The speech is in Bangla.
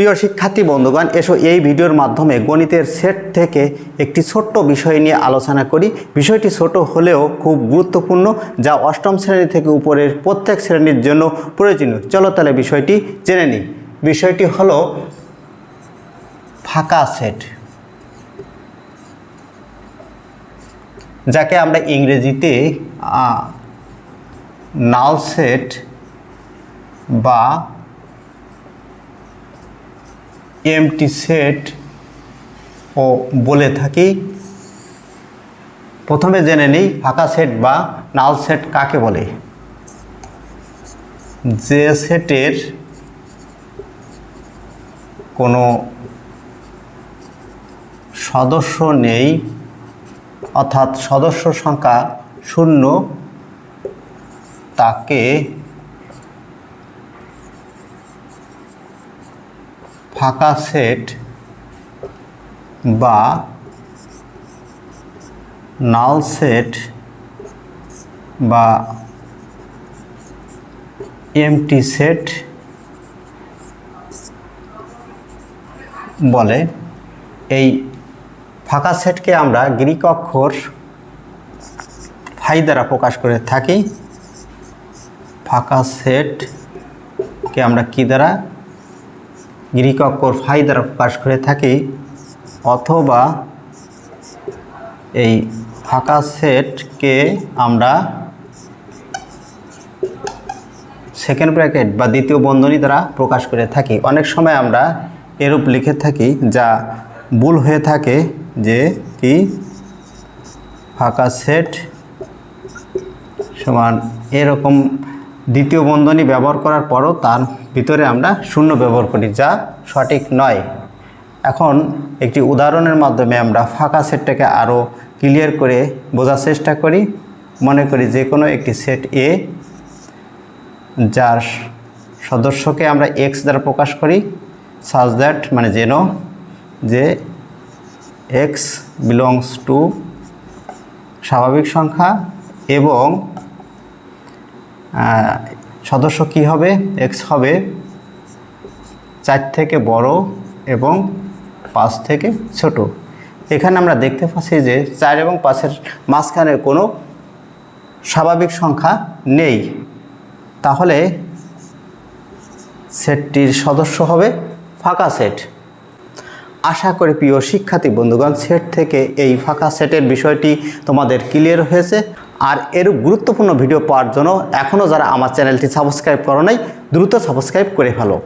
প্রিয় শিক্ষার্থী বন্ধুগণ, এসো এই ভিডিওর মাধ্যমে গণিতের সেট থেকে একটি ছোট্ট বিষয় নিয়ে আলোচনা করি। বিষয়টি ছোট হলেও খুব গুরুত্বপূর্ণ, যা অষ্টম শ্রেণি থেকে উপরের প্রত্যেক শ্রেণির জন্য প্রয়োজনীয়। চলো তাহলে বিষয়টি জেনে নিই। বিষয়টি হলো ফাঁকা সেট, যাকে আমরা ইংরেজিতে নাল সেট বা এমটি সেট ও বলে থাকি। প্রথমে জেনে নিই ফাঁকা সেট বা নাল সেট কাকে বলে। যে সেটের কোনো সদস্য নেই, অর্থাৎ সদস্য সংখ্যা শূন্য, তাকে ফাঁকা সেট বা নাল সেট বা এমটি সেট বলে। এই ফাঁকা সেটকে আমরা গ্রিক অক্ষর ফাই দ্বারা প্রকাশ করে থাকি। ফাঁকা সেটকে আমরা কি দ্বারা গ্রিক অক্ষর ফাই দ্বারা প্রকাশ করে থাকি, অথবা এই ফাঁকা সেটকে আমরা সেকেন্ড ব্র্যাকেট বা দ্বিতীয় বন্ধনী দ্বারা প্রকাশ করে থাকি। অনেক সময় আমরা এরূপ লিখে থাকি যা ভুল হয়ে থাকে যে কি? ফাঁকা সেট সমান এরকম দ্বিতীয় বন্ধনী ব্যবহার করার পরও তার ভিতরে আমরা শূন্য ব্যবহার করি, যা সঠিক নয়। এখন একটি উদাহরণের মাধ্যমে আমরা ফাঁকা সেটটাকে আরও ক্লিয়ার করে বোঝার চেষ্টা করি। মনে করি যে কোনো একটি সেট এ যার সদস্যকে আমরা এক্স দ্বারা প্রকাশ করি সাজ দ্যাট মানে যেন যে এক্স বিলংস টু স্বাভাবিক সংখ্যা এবং সদস্য কি হবে? এক্স হবে চার থেকে বড় এবং পাঁচ থেকে ছোট। এখানে আমরা দেখতে পাচ্ছি যে চার এবং পাঁচের মাঝখানে কোনো স্বাভাবিক সংখ্যা নেই। তাহলে সেটটির সদস্য হবে ফাঁকা সেট। আশা করি প্রিয় শিক্ষার্থী বন্ধুগণ, সেট থেকে এই ফাঁকা সেটের বিষয়টি তোমাদের ক্লিয়ার হয়েছে। আর এরূপ গুরুত্বপূর্ণ ভিডিও পাওয়ার জন্য এখনও যারা আমার চ্যানেলটি সাবস্ক্রাইব করো নাই, দ্রুত সাবস্ক্রাইব করে ফেলো।